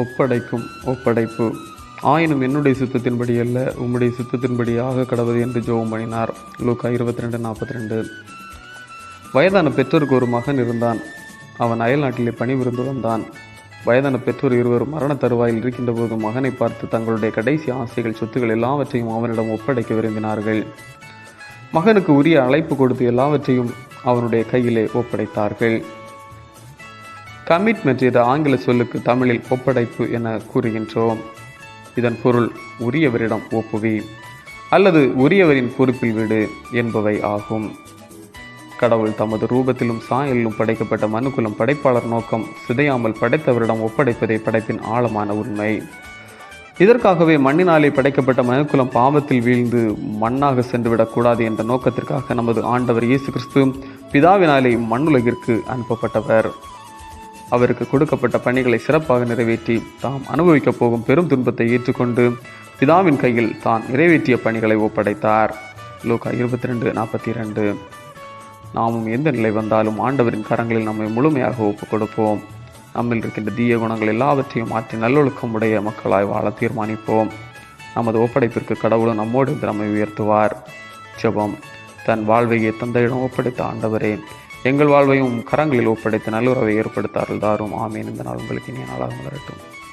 ஒப்படைக்கும் ஒப்படைப்பு. ஆயினும் என்னுடைய சுத்தத்தின்படி அல்ல உம்முடைய சுத்தத்தின்படி ஆக கடவுது என்று ஜோம் பண்ணினார். லூக்கா இருபத்தி ரெண்டு நாற்பத்தி ரெண்டு வயதான பெற்றோருக்கு ஒரு மகன் இருந்தான். அவன் அயல்நாட்டிலே பணிபுரிந்து வந்தான். வயதான பெற்றோர் இருவரும் மரண தருவாயில் இருக்கின்ற போது மகனை பார்த்து தங்களுடைய கடைசி ஆசைகள் சொத்துக்கள் எல்லாவற்றையும் அவனிடம் ஒப்படைக்க விரும்பினார்கள். மகனுக்கு உரிய அழைப்பு கொடுத்து எல்லாவற்றையும் அவனுடைய கையிலே ஒப்படைத்தார்கள். கமிட்மெண்ட் இது ஆங்கில சொல்லுக்கு தமிழில் ஒப்படைப்பு என கூறுகின்றோம். இதன் பொருள் உரியவரிடம் ஒப்புவி அல்லது உரியவரின் பொறுப்பில் விடு என்பவை ஆகும். கடவுள் தமது ரூபத்திலும் சாயலிலும் படைக்கப்பட்ட மனுக்குலம் படைப்பாளர் நோக்கம் சிதையாமல் படைத்தவரிடம் ஒப்படைப்பதே படைப்பின் ஆழமான உண்மை. இதற்காகவே மண்ணினாலே படைக்கப்பட்ட மனுக்குலம் பாவத்தில் வீழ்ந்து மண்ணாக சென்றுவிடக்கூடாது என்ற நோக்கத்திற்காக நமது ஆண்டவர் இயேசு கிறிஸ்து பிதாவினாலே மண்ணுலகிற்கு அனுப்பப்பட்டவர். அவருக்கு கொடுக்கப்பட்ட பணிகளை சிறப்பாக நிறைவேற்றி தாம் அனுபவிக்கப் போகும் பெரும் துன்பத்தை ஏற்றுக்கொண்டு பிதாவின் கையில் தான் நிறைவேற்றிய பணிகளை ஒப்படைத்தார். லோகா இருபத்தி ரெண்டு நாற்பத்தி இரண்டு நாமும் எந்த நிலை வந்தாலும் ஆண்டவரின் கரங்களில் நம்மை முழுமையாக ஒப்புக் கொடுப்போம். நம்மில் இருக்கின்ற தீய குணங்கள் எல்லாவற்றையும் மாற்றி நல்லொழுக்கம் உடைய மக்களாய் வாழ தீர்மானிப்போம். நமது ஒப்படைப்பிற்கு கடவுளும் நம்மோடு நம்மை உயர்த்துவார். ஜெபம். தன் வாழ்வையே தந்தையிடம் ஒப்படைத்த ஆண்டவரே எங்கள் வாழ்வையும் கரங்களில் ஒப்படைத்து நல்லுறவை ஏற்படுத்தார்கள். தாரும் ஆமேன். இந்த நாள் உங்களுக்கு இனிய நாளாக மலரட்டும்.